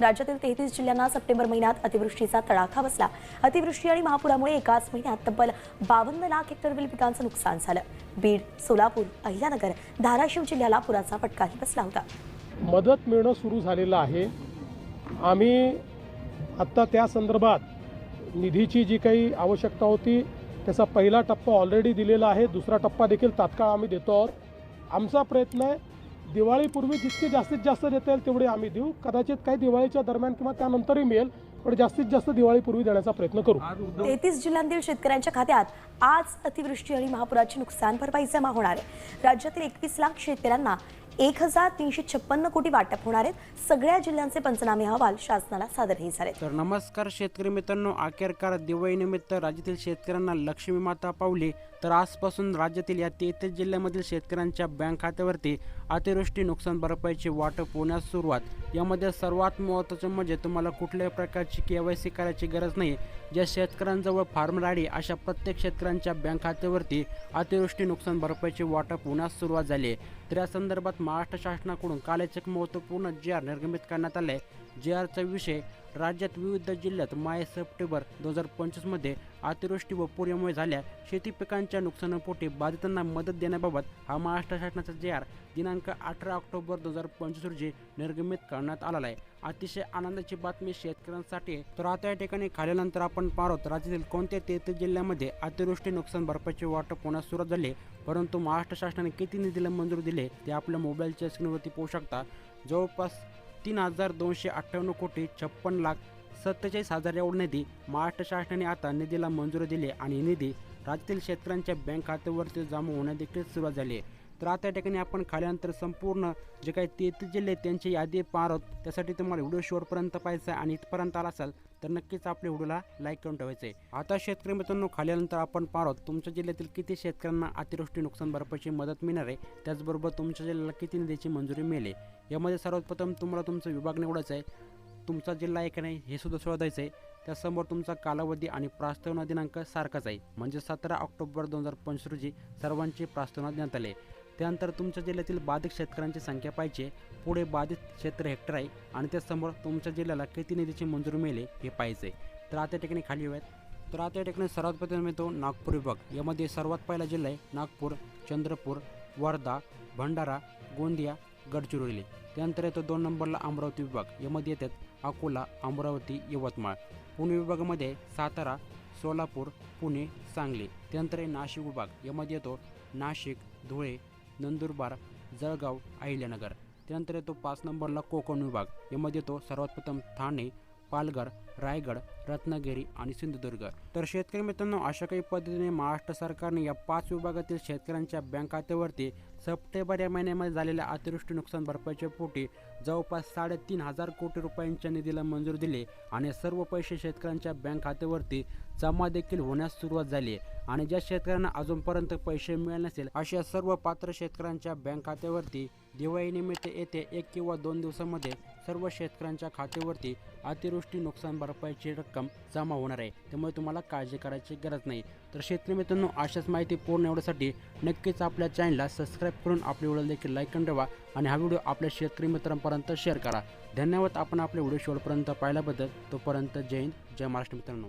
राज्यातील तेहतीस जिल्ह्यांना सप्टेंबर महिन्यात अतिवृष्टीचा तडाखा बसला. अतिवृष्टी आणि महापुरामुळे एकाच महिन्यात तब्बल बावन्न लाख हेक्टरवरील पिकांचं नुकसान झालं. बीड सोलापूर अहिल्यानगर धाराशिव जिल्ह्याला पुराचा फटकाही बसला होता. मदत मिळणं सुरू झालेलं आहे. आम्ही आत्ता त्या संदर्भात निधीची जी काही आवश्यकता होती त्याचा पहिला टप्पा ऑलरेडी दिलेला आहे. दुसरा टप्पा देखील तात्काळ आम्ही देतो आहोत आमचा प्रयत्न आहे दिवाळीपूर्वी जितके जास्तीत जास्त देता येईल तेवढे आम्ही देऊ. कदाचित काही दिवाळीच्या दरम्यान किंवा त्यानंतरही मिळेल पण जास्तीत जास्त दिवाळीपूर्वी देण्याचा प्रयत्न करू. तेहतीस जिल्ह्यांतील शेतकऱ्यांच्या खात्यात आज अतिवृष्टी आणि महापुराची नुकसान भरपाई जमा होणार आहे. राज्यातील एकवीस लाख शेतकऱ्यांना एक हजार तीनशे छप्पन्न कोटी वाटप होणार आहेत. सगळ्या जिल्ह्यांचे पंचनामे अहवाल शासनाला सादरही झाले तर नमस्कार शेतकरी मित्रांनो अखेरकार दिवाळीनिमित्त राज्यातील शेतकऱ्यांना लक्ष्मी माता पावली. तर आजपासून राज्यातील या तेहतीस जिल्ह्यामधील शेतकऱ्यांच्या बँक खात्यावरती अतिवृष्टी नुकसान भरपाईचे वाटप होण्यास सुरुवात. यामध्ये सर्वात महत्त्वाचं म्हणजे तुम्हाला कुठल्याही प्रकारची के वाय सी करायची गरज नाही. ज्या शेतकऱ्यांजवळ फार्म राडी अशा प्रत्येक शेतकऱ्यांच्या बँक खात्यावरती अतिवृष्टी नुकसान भरपाईची वाटप होण्यास सुरुवात झाली. आहे तर या संदर्भात महाराष्ट्र शासनाकडून काल एक महत्त्वपूर्ण जी आर निर्गमित करण्यात आले जे आरचा विषय राज्यात विविध जिल्ह्यात माय सप्टेंबर दोन हजार पंचवीसमध्ये अतिवृष्टी व पुरामुळे झाल्या. शेती पिकांच्या नुकसानापोटी बाधितांना मदत देण्याबाबत हा महाराष्ट्र शासनाचा जे आर दिनांक अठरा ऑक्टोबर दोन हजार पंचवीस रोजी निर्गमित करण्यात आलेला आहे. अतिशय आनंदाची बातमी शेतकऱ्यांसाठी. तर आता या ठिकाणी खाल्यानंतर आपण पाहत राज्यातील कोणत्या तेहतीस जिल्ह्यामध्ये अतिवृष्टी नुकसान भरपाईचे वाटप होण्यास सुरुवात झाली? परंतु महाराष्ट्र शासनाने किती निधीला मंजूर दिले ते आपल्या मोबाईलच्या स्क्रीनवरती पाहू शकता. जवळपास तीन हजार दोनशे अठ्ठ्याण्णव कोटी छप्पन लाख सत्तेचाळीस हजार एवढा निधी महाराष्ट्र शासनाने आता निधीला मंजुरी दिली आणि निधी राज्यातील शेतकऱ्यांच्या बँक खात्यावरती जमा होण्यास देखील सुरुवात झाली आहे. तर आता या ठिकाणी आपण खाल्यानंतर संपूर्ण जे काही तेहतीस जिल्हे त्यांची यादी पार आहोत. त्यासाठी तुम्हाला व्हिडिओ शेवटपर्यंत पाहायचा आहे आणि इथपर्यंत आला असाल तर नक्कीच आपल्या व्हिडिओला लाईक करून ठेवायचं. आहे आता शेतकरी मित्रांनो खाल्यानंतर आपण पाहत आहोत तुमच्या जिल्ह्यातील किती शेतकऱ्यांना अतिवृष्टी नुकसान भरपाईची मदत मिळणार आहे? त्याचबरोबर तुमच्या जिल्ह्याला किती निधीची मंजुरी मिळेल? यामध्ये सर्वप्रथम तुम्हाला तुमचा विभाग निवडायचा आहे. तुमचा जिल्हा आहे का नाही हे सुद्धा शोधायचं आहे. त्यासमोर तुमचा कालावधी आणि प्रास्तावना दिनांक सारखाच आहे. म्हणजे सतरा ऑक्टोबर दोन हजार पंचवीस रोजी सर्वांची प्रास्तावना देण्यात आली. आहे त्यानंतर तुमच्या जिल्ह्यातील बाधित शेतकऱ्यांची संख्या पाहिजे. पुढे बाधित क्षेत्र हेक्टर आहे आणि त्यासमोर तुमच्या जिल्ह्याला किती निधीची मंजुरी मिळेल हे पाहिजे तर आता ठिकाणी खाली आहेत तर आता या ठिकाणी सर्वात प्रथम येतो नागपूर विभाग. यामध्ये सर्वात पहिला जिल्हा आहे नागपूर चंद्रपूर वर्धा भंडारा गोंदिया गडचिरोली. त्यानंतर येतो दोन नंबरला अमरावती विभाग. यामध्ये येतात अकोला अमरावती यवतमाळ. पुणे विभागामध्ये सातारा सोलापूर पुणे सांगली. त्यानंतर आहे नाशिक विभाग. यामध्ये येतो नाशिक धुळे नंदुरबार जळगाव अहिल्यानगर. त्यानंतर येतो पाच नंबरला कोकण विभाग. यामध्ये येतो सर्वात प्रथम ठाणे पालघर रायगड रत्नागिरी आणि सिंधुदुर्ग. तर शेतकरी मित्रांनो अशा काही पद्धतीने महाराष्ट्र सरकारने या पाच विभागातील शेतकऱ्यांच्या बँक खात्यावरती सप्टेंबर या महिन्यामध्ये झालेल्या अतिवृष्टी नुकसान भरपाईच्या पोटी जवळपास साडेतीन हजार कोटी रुपयांच्या निधीला मंजूर दिले आणि सर्व पैसे शेतकऱ्यांच्या बँक खात्यावरती जमा देखील होण्यास सुरुवात झाली आहे आणि ज्या शेतकऱ्यांना अजूनपर्यंत पैसे मिळाले नसेल अशा सर्व पात्र शेतकऱ्यांच्या बँक खात्यावरती दिवाळीनिमित्त येते एक किंवा दोन दिवसामध्ये सर्व शेतकऱ्यांच्या खात्यावरती अतिवृष्टी नुकसान भरपाईची रक्कम जमा होणार आहे. त्यामुळे तुम्हाला काळजी करायची गरज नाही. तर शेतकरी मित्रांनो अशाच माहिती पूर्ण एवढ्यासाठी नक्कीच आपल्या चॅनलला सबस्क्राईब करून आपले व्हिडिओ देखील लाईक करून ठेवा आणि हा व्हिडिओ आपल्या शेतकरी मित्रांपर्यंत शेअर करा. धन्यवाद आपण आपल्या व्हिडिओ शेवटपर्यंत पाहिल्याबद्दल. तोपर्यंत जय हिंद जय महाराष्ट्र मित्रांनो.